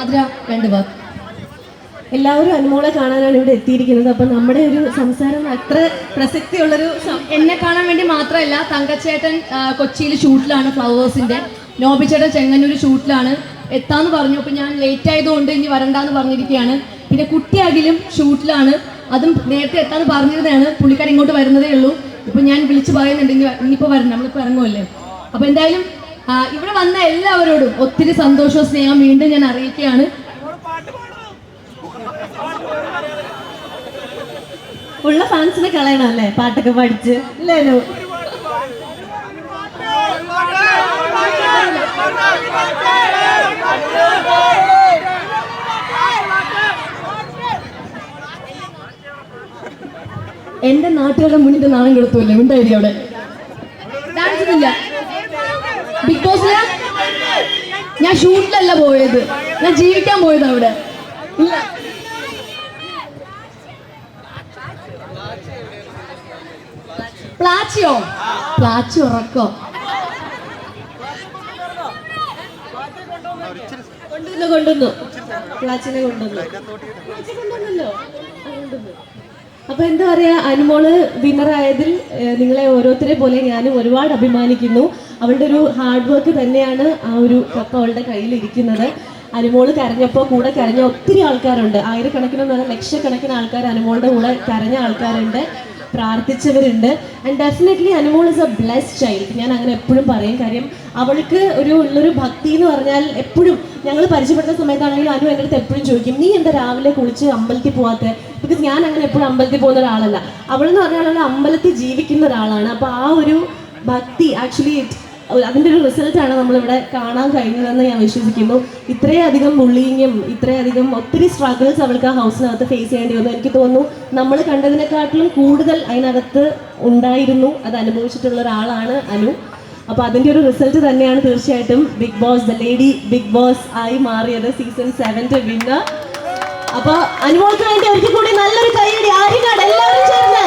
ആതിര രണ്ട് വാക്ക്. എല്ലാവരും അനുമോളെ കാണാനാണ് ഇവിടെ എത്തിയിരിക്കുന്നത്. അപ്പൊ നമ്മുടെ ഒരു സംസാരം അത്ര പ്രസക്തിയുള്ളൊരു എന്നെ കാണാൻ വേണ്ടി മാത്രമല്ല തങ്കച്ചേട്ടൻ കൊച്ചിയിൽ ഷൂട്ടിലാണ് ഫ്ലവേഴ്സിന്റെ. നോബിച്ചേട്ടൻ ചെങ്ങന്നൂർ ഷൂട്ടിലാണ്. എത്താന്ന് പറഞ്ഞു. അപ്പൊ ഞാൻ ലേറ്റ് ആയതുകൊണ്ട് ഇനി വരണ്ടാന്ന് പറഞ്ഞിരിക്കുകയാണ്. പിന്നെ കുട്ടിയാകിലും ഷൂട്ടിലാണ്. അതും നേരത്തെ എത്താന്ന് പറഞ്ഞിരുന്നതാണ്. പുള്ളിക്കാരി ഇങ്ങോട്ട് വരുന്നതേ ഉള്ളൂ. ഇപ്പൊ ഞാൻ വിളിച്ചു പറയുന്നുണ്ട് ഇനി ഇനിയിപ്പോ വരണം നമ്മളിപ്പോ ഇറങ്ങുമല്ലേ അപ്പൊ എന്തായാലും ഇവിടെ വന്ന എല്ലാവരോടും ഒത്തിരി സന്തോഷവും സ്നേഹം വീണ്ടും ഞാൻ അറിയിക്കുകയാണ്. ഉള്ള ഫാൻസിനെ കളയണം അല്ലേ? പാട്ടൊക്കെ പഠിച്ച്. അല്ലേലോ? എന്റെ നാട്ടുകാരുടെ മുന്നിൽ നാണം കൊടുത്തല്ലേ ഉണ്ടായിരിക്കും അവിടെ. ഡാൻസ് ഇല്ല ബിഗ് ബോസിൽ ഞാൻ ഷൂട്ടിലല്ല പോയത്. ഞാൻ ജീവിക്കാൻ പോയത് അവിടെ. പ്ലാച്ചിയോ? പ്ലാച്ചി ഉറക്കോ? കൊണ്ടുവന്നു കൊണ്ടുവന്നു. പ്ലാച്ചിനെ കൊണ്ടുവന്നു കൊണ്ടുവന്നല്ലോ കൊണ്ടുവന്നു. അപ്പൊ എന്താ പറയാ അനുമോൾ വിന്നറായതിൽ നിങ്ങളെ ഓരോരുത്തരെ പോലെ ഞാനും ഒരുപാട് അഭിമാനിക്കുന്നു. അവളുടെ ഒരു ഹാർഡ് വർക്ക് തന്നെയാണ് ആ ഒരു കപ്പ് അവളുടെ കയ്യിൽ ഇരിക്കുന്നത്. അനുമോൾ കരഞ്ഞപ്പോൾ കൂടെ കരഞ്ഞ ഒത്തിരി ആൾക്കാരുണ്ട്. ആയിരക്കണക്കിന് ലക്ഷക്കണക്കിന് ആൾക്കാർ അനുമോളുടെ കൂടെ കരഞ്ഞ ആൾക്കാരുണ്ട്. പ്രാർത്ഥിച്ചവരുണ്ട്. And definitely Anumol is a bless child ഞാൻ അങ്ങനെ എപ്പോഴും പറയും. കാര്യം അവൾക്ക് ഒരു ഉള്ളൊരു ഭക്തി എന്ന് പറഞ്ഞാൽ എപ്പോഴും ഞങ്ങൾ പരിചയപ്പെടുന്ന സമയത്താണെങ്കിലും അനു എന്റെ അടുത്ത് എപ്പോഴും ചോദിക്കും നീ എന്താ രാവിലെ കുളിച്ച് അമ്പലത്തിൽ പോവാത്ത? ബിക്കോസ് ഞാൻ അങ്ങനെ എപ്പോഴും അമ്പലത്തിൽ പോകുന്ന ഒരാളല്ല. അവളെന്ന് പറഞ്ഞാൽ അവൾ അമ്പലത്തിൽ ജീവിക്കുന്ന ഒരാളാണ്. അപ്പോൾ ആ ഒരു ഭക്തി ആക്ച്വലി അതിന്റെ ഒരു റിസൾട്ടാണ് നമ്മളിവിടെ കാണാൻ കഴിഞ്ഞതെന്ന് ഞാൻ വിശ്വസിക്കുന്നു. ഇത്രയധികം ബുള്ളിങ്ങും ഇത്രയധികം ഒത്തിരി സ്ട്രഗിൾസ് അവൾക്ക് ആ ഹൗസിനകത്ത് ഫേസ് ചെയ്യേണ്ടി വന്നു. എനിക്ക് തോന്നുന്നു നമ്മൾ കണ്ടതിനെക്കാട്ടിലും കൂടുതൽ അതിനകത്ത് ഉണ്ടായിരുന്നു. അത് അനുഭവിച്ചിട്ടുള്ള ഒരാളാണ് അനു. അപ്പോൾ അതിന്റെ ഒരു റിസൾട്ട് തന്നെയാണ് തീർച്ചയായിട്ടും Bigg Boss the lady Bigg Boss ആയി മാറിയത് സീസൺ സെവന്റെ വിന്നർ അപ്പോൾ അനുമോൾക്ക് വേണ്ടി ഒരിക്കൽ കൂടി നല്ലൊരു കൈയടി. ആര്യനാട് എല്ലാവരും ചേർന്ന്.